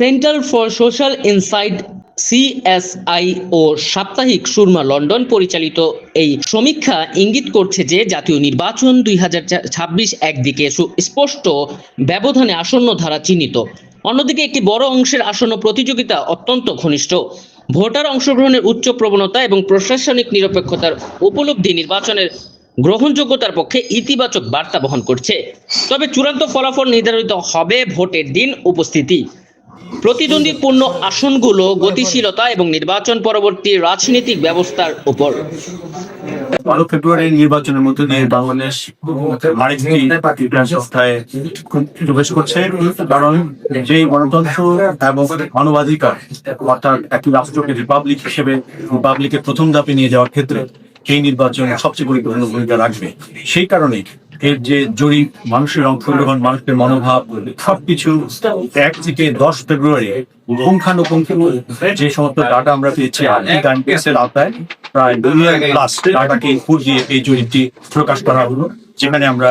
Centre for social insight CSI ও সাপ্তাহিক Surma London পরিচালিত এই সমীক্ষা ইঙ্গিত করছে যে জাতীয় নির্বাচন দুই হাজার ছাব্বিশ একদিকে সুস্পষ্ট ব্যবধানে আসন্ন ধারা চিহ্নিত। অন্যদিকে একটি বড় অংশের আসন্ন প্রতিযোগিতা অত্যন্ত ঘনিষ্ঠ। ভোটার অংশগ্রহণের উচ্চ প্রবণতা এবং প্রশাসনিক নিরপেক্ষতার উপলব্ধি নির্বাচনের গ্রহণযোগ্যতার পক্ষে ইতিবাচক বার্তা বহন করছে। তবে চূড়ান্ত ফলাফল নির্ধারিত হবে ভোটের দিন উপস্থিতি। প্রতিদ্বন্দ্বীপূর্ণ আসনগুলো গতিশীলতা এবং নির্বাচন পরবর্তী রাজনৈতিক ব্যবস্থার উপর। বারো ফেব্রুয়ারি নির্বাচনের মধ্যে দিয়ে বাংলাদেশ আরেকটি ব্যবস্থায় প্রবেশ করছে। কারণ যে গণতন্ত্র এবং মানবাধিকার, অর্থাৎ একটি রাষ্ট্রকে রিপাবলিক হিসেবে রিপাবলিকের প্রথম ধাপে নিয়ে যাওয়ার ক্ষেত্রে এই নির্বাচন সবচেয়ে গুরুত্বপূর্ণ ভূমিকা রাখবে। সেই কারণে এর যে জরিপ মানুষের অংশগ্রহণ মানুষের মনোভাব সবকিছু এক থেকে দশ ফেব্রুয়ারি পুঙ্খানুপুঙ্খ যে সমস্ত ডাটা আমরা পেয়েছি আর্থিক আওতায় প্রায় প্লাস ডাটাকে এই জরিপটি প্রকাশ করা হলো যেখানে আমরা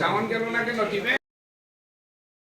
সাউন্ড গেল না কেন টিপে?